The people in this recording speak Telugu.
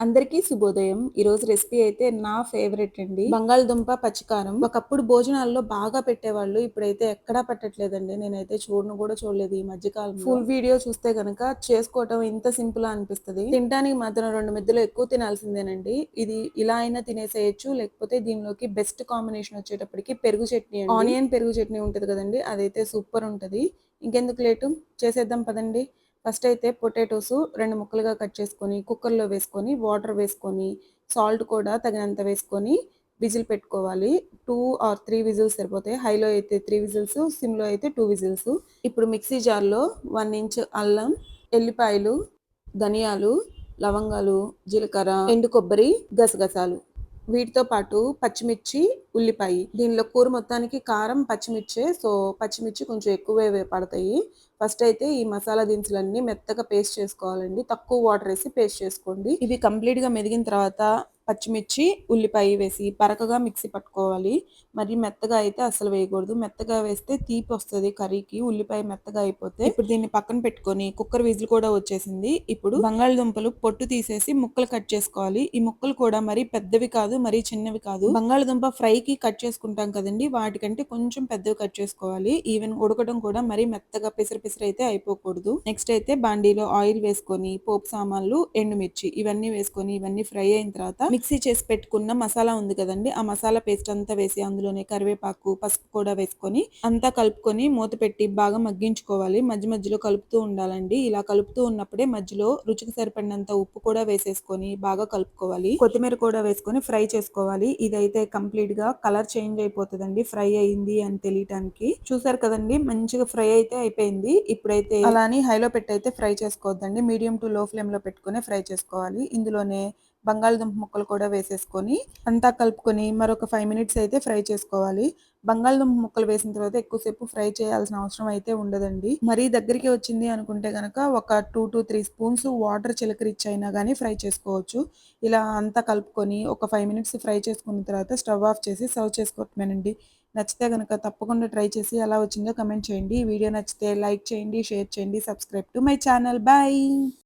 అందరికీ శుభోదయం. ఈ రోజు రెసిపీ అయితే నా ఫేవరెట్ అండి. బంగాళదుంప పచ్చికారం. ఒకప్పుడు భోజనాల్లో బాగా పెట్టేవాళ్ళు ఇప్పుడైతే ఎక్కడా పెట్టట్లేదండి. నేనైతే చూడను కూడా చూడలేదు ఈ మధ్యకాలం ఫుల్ వీడియో చూస్తే గనక చేసుకోవటం ఇంత సింపుల్ అనిపిస్తుంది. తినడానికి మాత్రం రెండు మెద్దలు ఎక్కువ తినాల్సిందేనండి. ఇది ఇలా అయినా తినేసేయచ్చు లేకపోతే దీనిలోకి బెస్ట్ కాంబినేషన్ వచ్చేటప్పటికి పెరుగు చట్నీ ఆనియన్ పెరుగు చట్నీ ఉంటది కదండి అదైతే సూపర్ ఉంటది. ఇంకెందుకు లేటు? చేసేద్దాం పదండి. ఫస్ట్ అయితే పొటాటోస్ రెండు ముక్కలుగా కట్ చేసుకొని కుక్కర్లో వేసుకొని వాటర్ వేసుకొని సాల్ట్ కూడా తగినంత వేసుకొని విజిల్ పెట్టుకోవాలి. టూ ఆర్ త్రీ విజిల్స్ సరిపోతాయి. హైలో అయితే త్రీ విజిల్స్ సిమ్లో అయితే టూ విజిల్స్. ఇప్పుడు మిక్సీ జార్లో వన్ ఇంచ్ అల్లం ఎల్లిపాయలు ధనియాలు లవంగాలు జీలకర్ర ఎండు కొబ్బరి గసగసాలు. వీటితో పాటు పచ్చిమిర్చి ఉల్లిపాయ. దీనిలో కూర మొత్తానికి కారం పచ్చిమిర్చే. సో పచ్చిమిర్చి కొంచెం ఎక్కువే పడతాయి. ఫస్ట్ అయితే ఈ మసాలా దినుసులన్నీ మెత్తగా పేస్ట్ చేసుకోవాలండి. తక్కువ వాటర్ వేసి పేస్ట్ చేసుకోండి. ఇవి కంప్లీట్గా మెదిగిన తర్వాత పచ్చిమిర్చి ఉల్లిపాయ వేసి పరకగా మిక్సీ పట్టుకోవాలి. మరి మెత్తగా అయితే అసలు వేయకూడదు. మెత్తగా వేస్తే తీపి వస్తుంది కర్రీకి. ఉల్లిపాయ మెత్తగా అయిపోతే ఇప్పుడు దీన్ని పక్కన పెట్టుకొని కుక్కర్ విజిల్ కూడా వచ్చేసింది. ఇప్పుడు బంగాళదుంపలు పొట్టు తీసేసి ముక్కలు కట్ చేసుకోవాలి. ఈ ముక్కలు కూడా మరి పెద్దవి కాదు మరి చిన్నవి కాదు. బంగాళదుంప ఫ్రై కి కట్ చేసుకుంటాం కదండి. వాటికంటే కొంచెం పెద్దవి కట్ చేసుకోవాలి. ఈవెన్ ఉడకడం కూడా మరి మెత్తగా పిసర పిసర అయితే అయిపోకూడదు. నెక్స్ట్ అయితే బాండీలో ఆయిల్ వేసుకొని పోపు సామాన్లు ఎండుమిర్చి ఇవన్నీ వేసుకొని ఇవన్నీ ఫ్రై అయిన తర్వాత మిక్సీ చేసి పెట్టుకున్న మసాలా ఉంది కదండి. ఆ మసాలా పేస్ట్ అంతా వేసి అందులోనే కరివేపాకు పసుపు కూడా వేసుకొని అంతా కలుపుకొని మూత పెట్టి బాగా మగ్గించుకోవాలి. మధ్య మధ్యలో కలుపుతూ ఉండాలండి. ఇలా కలుపుతూ ఉన్నప్పుడే మధ్యలో రుచికి సరిపడినంత ఉప్పు కూడా వేసేసుకొని బాగా కలుపుకోవాలి. కొత్తిమీర కూడా వేసుకొని ఫ్రై చేసుకోవాలి. ఇదైతే కంప్లీట్గా కలర్ చేంజ్ అయిపోతుందండి. ఫ్రై అయింది అని తెలియటానికి. చూసారు కదండి మంచిగా ఫ్రై అయితే అయిపోయింది. ఇప్పుడైతే అలాని హైలో పెట్టి అయితే ఫ్రై చేసుకోవద్దండి. మీడియం టు లో ఫ్లేమ్లో పెట్టుకుని ఫ్రై చేసుకోవాలి. ఇందులోనే బంగాళదుంప ముక్కలు కూడా వేసేసుకొని అంతా కలుపుకొని మరొక ఫైవ్ మినిట్స్ అయితే ఫ్రై చేసుకోవాలి. బంగాళదుంప ముక్కలు వేసిన తర్వాత ఎక్కువసేపు ఫ్రై చేయాల్సిన అవసరం అయితే ఉండదండి. మరీ దగ్గరికి వచ్చింది అనుకుంటే గనక ఒక two to three spoons water చిలకరిచ్చి అయినా కానీ ఫ్రై చేసుకోవచ్చు. ఇలా అంతా కలుపుకొని ఒక ఫైవ్ మినిట్స్ ఫ్రై చేసుకున్న తర్వాత స్టవ్ ఆఫ్ చేసి సర్వ్ చేసుకోవటమేనండి. నచ్చితే కనుక తప్పకుండా ట్రై చేసి ఎలా వచ్చిందో కమెంట్ చేయండి. ఈ వీడియో నచ్చితే లైక్ చేయండి షేర్ చేయండి subscribe to my channel. Bye!